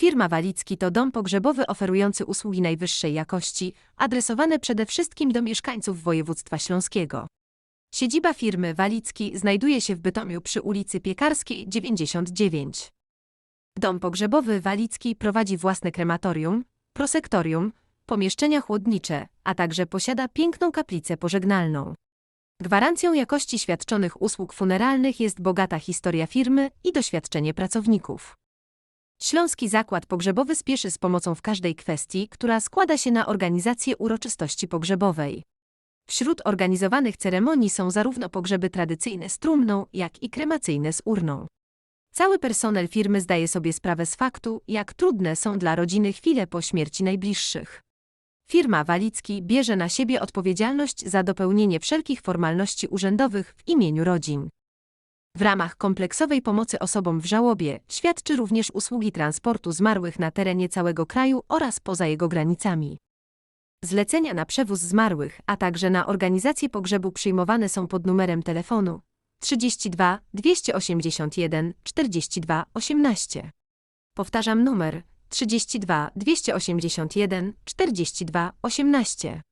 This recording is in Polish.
Firma Walicki to dom pogrzebowy oferujący usługi najwyższej jakości, adresowane przede wszystkim do mieszkańców województwa śląskiego. Siedziba firmy Walicki znajduje się w Bytomiu przy ulicy Piekarskiej 99. Dom pogrzebowy Walicki prowadzi własne krematorium, prosektorium, pomieszczenia chłodnicze, a także posiada piękną kaplicę pożegnalną. Gwarancją jakości świadczonych usług funeralnych jest bogata historia firmy i doświadczenie pracowników. Śląski Zakład Pogrzebowy spieszy z pomocą w każdej kwestii, która składa się na organizację uroczystości pogrzebowej. Wśród organizowanych ceremonii są zarówno pogrzeby tradycyjne z trumną, jak i kremacyjne z urną. Cały personel firmy zdaje sobie sprawę z faktu, jak trudne są dla rodziny chwile po śmierci najbliższych. Firma Walicki bierze na siebie odpowiedzialność za dopełnienie wszelkich formalności urzędowych w imieniu rodzin. W ramach kompleksowej pomocy osobom w żałobie świadczy również usługi transportu zmarłych na terenie całego kraju oraz poza jego granicami. Zlecenia na przewóz zmarłych, a także na organizację pogrzebu przyjmowane są pod numerem telefonu 32 281 42 18. Powtarzam numer 32 281 42 18.